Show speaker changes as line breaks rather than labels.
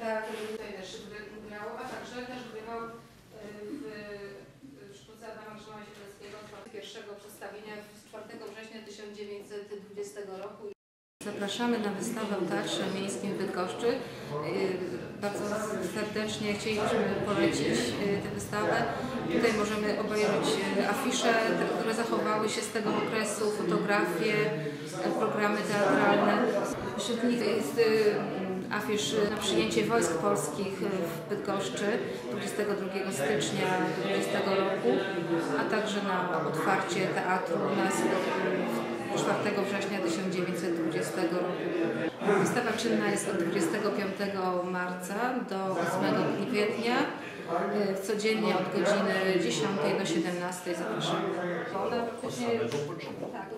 teatr tutaj też grał, a także też grywał e, w sztuce Adama Grzema Siedleckiego z pierwszego przedstawienia z 4 września 1920 roku. Zapraszamy na wystawę w Teatrze Miejskim w Bydgoszczy. Y, Bardzo serdecznie chcielibyśmy polecić y, tę wystawę. Tutaj możemy obejrzeć y, afisze, które zachowały się z tego okresu, fotografie, y, programy teatralne. Wśród nich jest y, na przyjęcie wojsk polskich w Bydgoszczy 22 stycznia 20 roku, a także na otwarcie teatru nas y, 4 września 1920 roku. Wystawa czynna jest od 25 marca do 8 kwietnia. y, Codziennie od godziny 10 do 17 zapraszamy. Ona praktycznie tak,